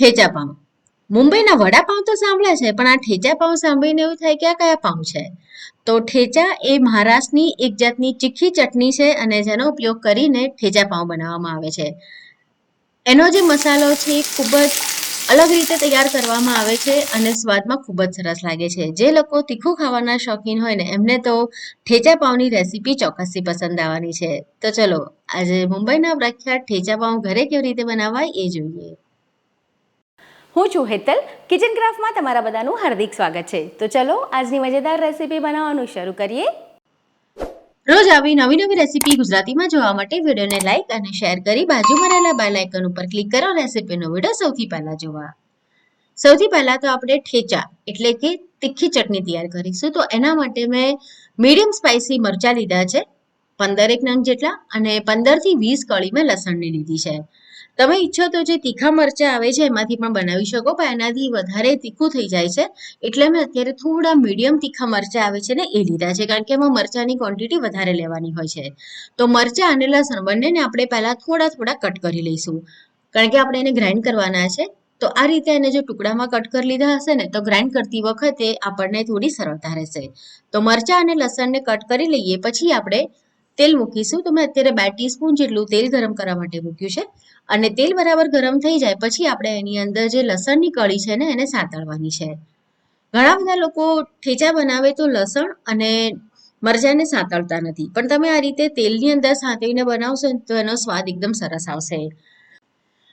ઠેચા પાઉં મુંબઈના વડાપાઉં તો સાંભળ્યા છે, પણ આ ઠેચા પાઉં સાંભળીને એવું થાય કે આ કયા પાઉં છે? તો ઠેચા એ મહારાષ્ટ્રની એક જાતની ચીખી ચટણી છે અને જેનો ઉપયોગ કરીને ઠેચા પાઉં બનાવવામાં આવે છે. એનો જે મસાલો છે એ ખૂબ જ અલગ રીતે તૈયાર કરવામાં આવે છે અને સ્વાદમાં ખૂબ જ સરસ લાગે છે. જે લોકો તીખું ખાવાના શોખીન હોય ને, એમને તો ઠેચા પાઉંની રેસીપી ચોક્કસથી પસંદ આવવાની છે. તો ચલો, આજે મુંબઈના પ્રખ્યાત ઠેચા પાઉં ઘરે કેવી રીતે બનાવાય એ જોઈએ. હું છું હેતલ. કિચન ક્રાફ્ટમાં તમારા બધાનું હાર્દિક સ્વાગત છે. તો ચલો, આજની મજેદાર રેસીપી બનાવવાનું શરૂ કરીએ. રોજ આવી નવી નવી રેસીપી ગુજરાતીમાં જોવા માટે વિડીયોને લાઈક અને શેર કરી બાજુમાં રહેલા બેલ આઇકન ઉપર ક્લિક કરો રેસીપીનો વીડિયો સૌથી પહેલા જોવા. સૌથી પહેલા તો આપણે ઠેચા, એટલે કે તીખી ચટણી તૈયાર કરીશું. તો એના માટે મેં મીડિયમ સ્પાઇસી મરચાં લીધા છે, પંદરેક નંગ જેટલા અને પંદરથી વીસ કળી મેં લસણની લીધી છે. તમે ઈચ્છો તો જે તીખા મરચાં આવે છે, એમાંથી પણ બનાવી શકો, પણ એનાથી વધારે તીખું થઈ જાય છે. એટલે મેં અત્યારે થોડા મીડિયમ તીખા મરચાં આવે છે ને, એ લીધા છે, કારણ કે એમાં મરચાંની ક્વોન્ટિટી વધારે લેવાની હોય છે. તો મરચાં અને લસણ બંનેને આપણે પહેલાં થોડા થોડા કટ કરી લઈશું. કારણ કે આપણે એને ગ્રાઇન્ડ કરવાના છે, તો આ રીતે એને જો ટુકડામાં કટ કરી લીધા હશે ને, તો ગ્રાઇન્ડ કરતી વખતે આપણને થોડી સરળતા રહેશે. તો મરચાં અને લસણને કટ કરી લઈએ, પછી આપણે તેલ મૂકીશું. તો મેં અત્યારે બે ટીસ્પૂન જેટલું તેલ ગરમ કરવા માટે મૂક્યું છે. અને તેલ બરાબર ગરમ થઈ જાય પછી આપણે એની અંદર જે લસણની કળી છે ને, એને સાંતળવાની છે. ઘણા બધા લોકો ઠેચા બનાવે તો લસણ અને મરચાંને સાંતળતા નથી. પણ તમે આ રીતે તેલની અંદર સાંતળીને બનાવશો તો એનો સ્વાદ એકદમ સરસ આવશે.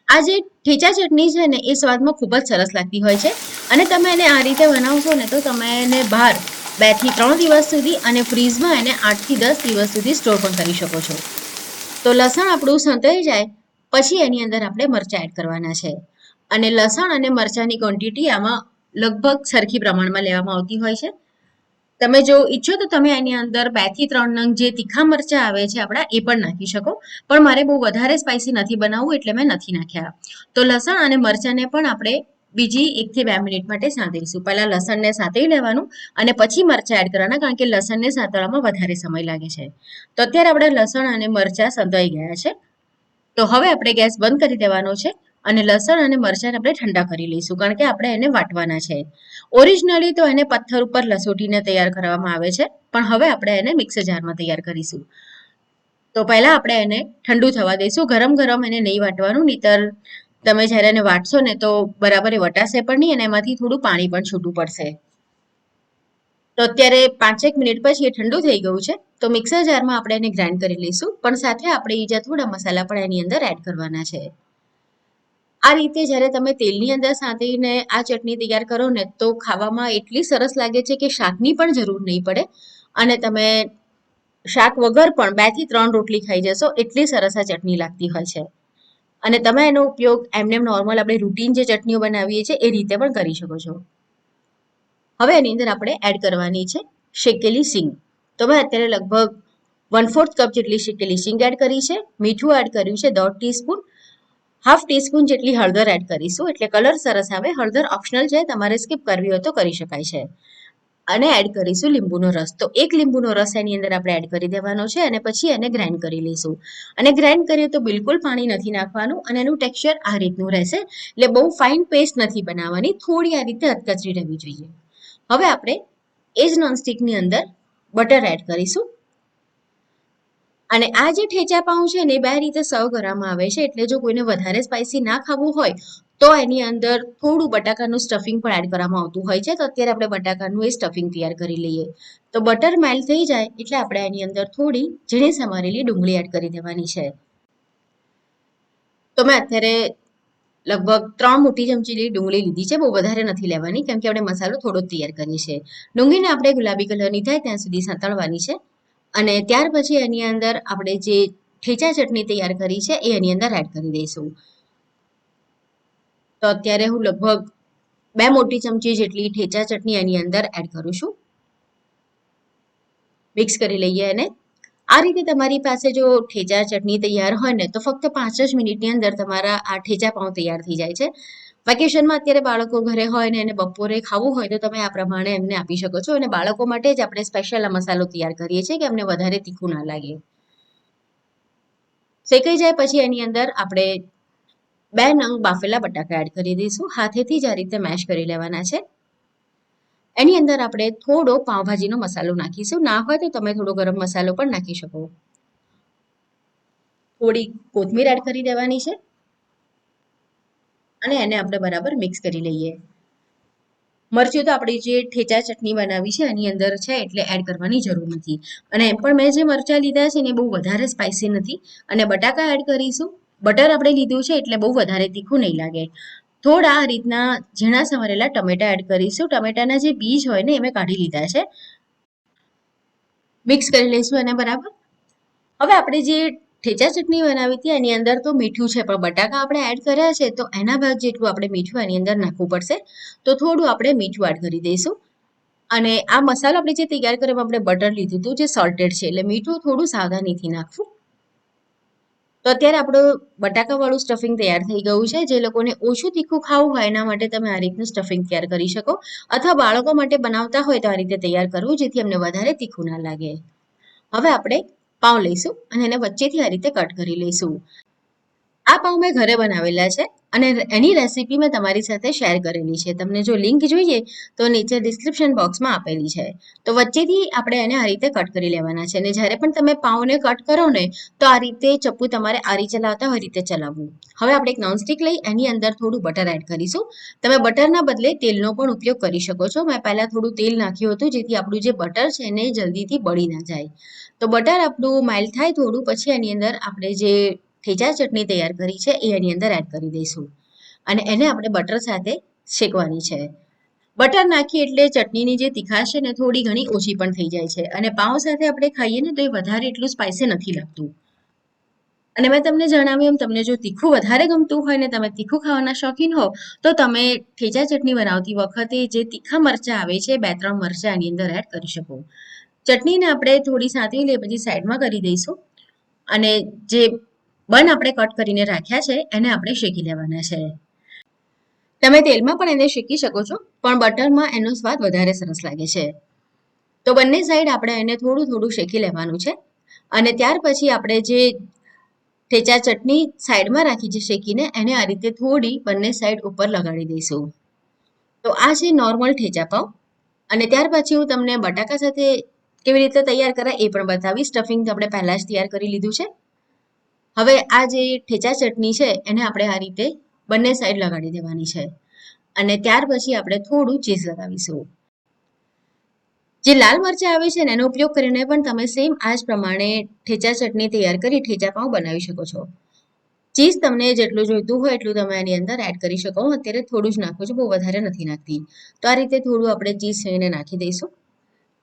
આ જે ઠેચા ચટણી છે ને, એ સ્વાદમાં ખૂબ જ સરસ લાગતી હોય છે. અને તમે એને આ રીતે બનાવશો ને તો તમે એને બહાર બેથી ત્રણ દિવસ સુધી અને ફ્રીઝમાં એને આઠથી દસ દિવસ સુધી સ્ટોર પણ કરી શકો છો. તો લસણ આપણું સંતાઈ જાય, પછી એની અંદર આપણે મરચાં એડ કરવાના છે. અને લસણ અને મરચાંની ક્વોન્ટિટી આમાં લગભગ સરખી પ્રમાણમાં લેવામાં આવતી હોય છે. તમે જો ઈચ્છો તો તમે એની અંદર બેથી ત્રણ નંગ જે તીખા મરચાં આવે છે આપણા, એ પણ નાખી શકો. પણ મારે બહુ વધારે સ્પાઇસી નથી બનાવવું એટલે મેં નથી નાખ્યા. તો લસણ અને મરચાંને પણ આપણે બીજી એકથી બે મિનિટ માટે સાંતળીશું પહેલાં લસણને સાંતળી લેવાનું અને પછી મરચાં એડ કરવાના, કારણ કે લસણને સાંતળવામાં વધારે સમય લાગે છે. તો અત્યારે આપણે લસણ અને મરચાં સંતળાઈ ગયા છે. તો હવે આપણે ગેસ બંધ કરી દેવાનો છે અને લસણ અને મરચાંને આપણે ઠંડા કરી લઈશું, કારણ કે આપણે એને વાટવાના છે. ઓરિજિનલી તો એને પથ્થર ઉપર લસોટીને તૈયાર કરવામાં આવે છે, પણ હવે આપણે એને મિક્સર જારમાં તૈયાર કરીશું. તો પહેલાં આપણે એને ઠંડુ થવા દઈશું. ગરમ ગરમ એને નહીં વાટવાનું, નહીતર તમે જ્યારે એને વાટશો ને તો બરાબર એ વટાશે પણ નહીં અને એમાંથી થોડું પાણી પણ છૂટું પડશે. તો અત્યારે પાંચેક મિનિટ પછી એ ઠંડુ થઈ ગયું છે, તો મિક્સર જારમાં આપણે એને ગ્રાઇન્ડ કરી લઈશું, પણ સાથે આપણે બીજા થોડા મસાલા પણ એની અંદર એડ કરવાના છે. આ રીતે જ્યારે તમે તેલની અંદર સાંતળીને આ ચટણી તૈયાર કરો ને તો ખાવામાં એટલી સરસ લાગે છે કે શાકની પણ જરૂર નહીં પડે અને તમે શાક વગર પણ બેથી ત્રણ રોટલી ખાઈ જશો, એટલી સરસ આ ચટણી લાગતી હોય છે. અને તમે એનો ઉપયોગ એમને નોર્મલ આપણે રૂટીન જે ચટણીઓ બનાવીએ છીએ, એ રીતે પણ કરી શકો છો. હવે એની અંદર આપણે એડ કરવાની છે શેકેલી સિંગ. તો મેં અત્યારે લગભગ વન ફોર્થ કપ જેટલી શેકેલી સિંગ એડ કરી છે, મીઠું એડ કર્યું છે દોઢ ટીસ્પૂન હાફ ટીસ્પૂન જેટલી હળદર એડ કરીશું, એટલે કલર સરસ આવે. હળદર ઓપ્શનલ છે, તમારે સ્કીપ કરવી હોય તો કરી શકાય છે. અને એડ કરીશું લીંબુનો રસ. તો એક લીંબુનો રસ એની અંદર આપણે એડ કરી દેવાનો છે અને પછી એને ગ્રાઇન્ડ કરી લઈશું. અને ગ્રાઇન્ડ કરીએ તો બિલકુલ પાણી નથી નાખવાનું અને એનું ટેક્સચર આ રીતનું રહેશે. એટલે બહુ ફાઇન પેસ્ટ નથી બનાવવાની, થોડી આ રીતે અધકચરી રહેવી જોઈએ. હવે આપણે એ જ નોનસ્ટિકની અંદર બટર એડ કરીશું. અને આ જે ઠેચા પાઉં છે ને બે રીતે સર્વ કરવામાં આવે છે, એટલે જો કોઈને વધારે સ્પાઇસી ના ખાવું હોય તો એની અંદર થોડું બટાકાનું સ્ટફિંગ પણ એડ કરવામાં આવતું હોય છે. તો અત્યારે આપણે બટાકાનું એ સ્ટફિંગ તૈયાર કરી લઈએ. તો બટર મેલ્ટ થઈ જાય એટલે આપણે એની અંદર થોડી ઝીણી સમારેલી ડુંગળી એડ કરી દેવાની છે. તો મેં અત્યારે લગભગ ત્રણ મોટી ચમચીની ડુંગળી લીધી છે. બહુ વધારે નથી લેવાની કેમ કે આપણે મસાલો થોડો તૈયાર કરી છે ડુંગળીને આપણે ગુલાબી કલરની થાય ત્યાં સુધી સાંતળવાની છે. અને ત્યાર પછી એની અંદર આપણે જે ઠેચા ચટણી તૈયાર કરી છે એ એની અંદર એડ કરી દઈશું. તો અત્યારે હું લગભગ બે મોટી ચમચી જેટલી ઠેચા ચટણી એની અંદર એડ કરું છું. મિક્સ કરી લઈએ એને. આ રીતે તમારી પાસે જો ઠેચા ચટણી તૈયાર હોય ને, તો ફક્ત પાંચ જ મિનિટની અંદર તમારા આ ઠેચા પાઉં તૈયાર થઈ જાય છે. વેકેશનમાં અત્યારે બાળકો ઘરે હોય ને, એને બપોરે ખાવું હોય, તો તમે આ પ્રમાણે એમને આપી શકો છો. અને બાળકો માટે જ આપણે સ્પેશિયલ આ મસાલો તૈયાર કરીએ છીએ કે એમને વધારે તીખું ના લાગે. શેકાઈ જાય પછી એની અંદર આપણે બે નંગ બાફેલા બટાકા એડ કરી દઈશું. હાથેથી જ આ રીતે મેશ કરી લેવાના છે. એની અંદર આપણે થોડો પાવભાજીનો મસાલો નાખીશું. ના હોય તો તમે થોડો ગરમ મસાલો પણ નાખી શકો. થોડી કોથમીર એડ કરી દેવાની છે. અને એને આપણે બરાબર મિક્સ કરી લઈએ. મરચું તો આપણે જે ઠેચા ચટણી બનાવી છે, એની અંદર છે એટલે એડ કરવાની જરૂર નથી. અને એમ પણ મેં જે મરચાં લીધા છે ને બહુ વધારે સ્પાઇસી નથી. અને બટાકા એડ કરીશું. બટર આપણે લીધું છે એટલે બહુ વધારે તીખું નહીં લાગે. થોડા આ રીતના ઝીણા સમારેલા ટમેટા એડ કરીશું. ટમેટાના જે બીજ હોય ને એ મેં કાઢી લીધા છે. મિક્સ કરી લઈશું એને બરાબર. હવે આપણે જે ઠેચા ચટણી બનાવી હતી એની અંદર તો મીઠું છે, પણ બટાકા આપણે એડ કર્યા છે, તો એના ભાગ જેટલું આપણે મીઠું એની અંદર નાખવું પડશે. તો થોડું આપણે મીઠું એડ કરી દઈશું. અને આ મસાલો આપણે જે તૈયાર કર્યો આપણે બટર લીધું હતું, જે સોલ્ટેડ છે, એટલે મીઠું થોડું સાવધાનીથી નાખવું. તો અત્યારે આપણું બટાકાવાળું સ્ટફિંગ તૈયાર થઈ ગયું છે. જે લોકોને ઓછું તીખું ખાવું હોય એના માટે તમે આ રીતનું સ્ટફિંગ તૈયાર કરી શકો. અથવા બાળકો માટે બનાવતા હોય તો આ રીતે તૈયાર કરવું જેથી એમને વધારે તીખું ના લાગે. હવે આપણે પાઉં લઈશું અને એને વચ્ચેથી આ રીતે કટ કરી લઈશું. આ પાઉં મેં ઘરે બનાવેલા છે અને એની રેસીપી મેં તમારી સાથે શેર કરેલી છે. તમને જો લિંક જોઈએ તો નીચે ડિસ્ક્રિપ્શન બોક્સમાં આપેલી છે. તો વચ્ચેથી આપણે એને આ રીતે કટ કરી લેવાના છે અને જ્યારે પણ તમે પાઉંને કટ કરો ને તો આ રીતે ચપ્પુ તમારે આરી ચલાવતા હોય રીતે ચલાવવું. હવે આપણે એક નોનસ્ટિક લઈ એની અંદર થોડું બટર એડ કરીશું. તમે બટરના બદલે તેલનો પણ ઉપયોગ કરી શકો છો. મેં પહેલાં થોડું તેલ નાખ્યું હતું જેથી આપણું જે બટર છે એને જલ્દીથી બળી ના જાય. તો બટર આપણું માઇલ થાય થોડું, પછી એની અંદર આપણે જે ઠેચા ચટણી તૈયાર કરી છે, એ એની અંદર એડ કરી દઈશું. અને એને આપણે બટર સાથે શેકવાની છે. બટર નાખી એટલે ચટણીની જે તીખાશ છે ને, થોડી ઘણી ઓછી પણ થઈ જાય છે. અને પાઉં સાથે આપણે ખાઈએ ને, તો એ વધારે એટલું સ્પાઇસી નથી લાગતું. અને મેં તમને જણાવ્યું એમ, તમને જો તીખું વધારે ગમતું હોય ને, તમે તીખું ખાવાના શોખીન હો તો તમે ઠેચા ચટણી બનાવતી વખતે જે તીખા મરચાં આવે છે, બે ત્રણ મરચાં એની અંદર એડ કરી શકો. ચટણીને આપણે થોડી સાંતળી લઈએ પછી સાઈડમાં કરી દઈશું. અને જે બન આપણે કટ કરીને રાખ્યા છે, એને આપણે શેકી લેવાના છે. તમે તેલમાં પણ એને શેકી શકો છો, પણ બટરમાં એનો સ્વાદ વધારે સરસ લાગે છે. તો બંને સાઈડ આપણે એને થોડું થોડું શેકી લેવાનું છે, અને ત્યાર પછી આપણે જે ઠેચા ચટણી સાઈડમાં રાખી છે શેકીને એને આ રીતે થોડી બંને સાઈડ ઉપર લગાડી દઈશું. તો આ છે નોર્મલ ઠેચા પાઉં, અને ત્યાર પછી હું તમને બટાકા સાથે કેવી રીતે તૈયાર કરાય એ પણ બતાવીશ. સ્ટફિંગ આપણે પહેલાં જ તૈયાર કરી લીધું છે. હવે આ જે ઠેચા ચટણી છે, એને આપણે આ રીતે બંને સાઈડ લગાડી દેવાની છે. અને ત્યાર પછી આપણે થોડું ચીઝ લગાવીશું. જે લાલ મરચાં આવે છે ને, એનો ઉપયોગ કરીને પણ તમે સેમ આ જ પ્રમાણે ઠેચા ચટણી તૈયાર કરી ઠેચા પાઉં બનાવી શકો છો. ચીઝ તમને જેટલું જોઈતું હોય એટલું તમે એની અંદર એડ કરી શકો. અત્યારે થોડું જ નાખું છું, બહુ વધારે નથી નાખતી. તો આ રીતે થોડું આપણે ચીઝ એને નાખી દઈશું.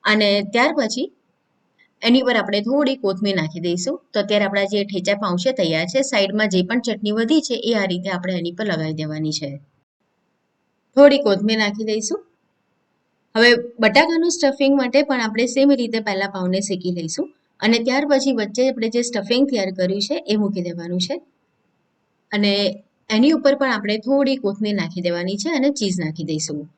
અને ત્યાર પછી એની પર આપણે થોડી કોથમીર નાખી દઈશું. તો અત્યારે આપણા જે ઠેચા પાઉં છે તૈયાર છે, સાઈડમાં જે પણ ચટણી વધી છે, એ આ રીતે આપણે એની પર લગાવી દેવાની છે. થોડી કોથમીર નાખી દઈશું. હવે બટાકાનું સ્ટફિંગ માટે પણ આપણે સેમ રીતે પહેલાં પાઉંને શેકી લઈશું. અને ત્યાર પછી વચ્ચે આપણે જે સ્ટફિંગ તૈયાર કર્યું છે, એ મૂકી દેવાનું છે. અને એની ઉપર પણ આપણે થોડી કોથમીર નાખી દેવાની છે અને ચીઝ નાખી દઈશું.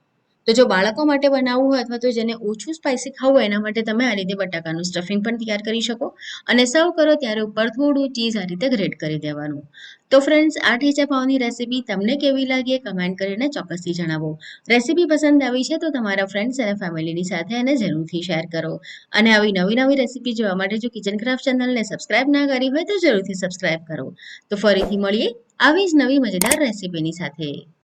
તો જો બાળકો માટે બનાવવું હોય અથવા તો જેને ઓછું સ્પાઇસી ખાવું હોય એના માટે તમે આ રીતે બટાકાનું સ્ટફિંગ પણ તૈયાર કરી શકો અને સર્વ કરો ત્યારે ઉપર થોડું ચીઝ આ રીતે ગ્રેટ કરી દેવાનું. તો ફ્રેન્ડ્સ આ ઠેચા પાઉની રેસીપી તમને કેવી લાગી કમેન્ટ કરીને ચોક્કસથી જણાવો. રેસીપી પસંદ આવી છે તો તમારા ફ્રેન્ડ્સ અને ફેમિલીની સાથે એને જરૂરથી શેર કરો. અને આવી નવી નવી રેસીપી જોવા માટે જો કિચન ક્રાફ્ટ ચેનલને સબસ્ક્રાઇબ ના કરી હોય તો જરૂરથી સબસ્ક્રાઇબ કરો. તો ફરીથી મળીએ આવી જ નવી મજેદાર રેસીપીની સાથે.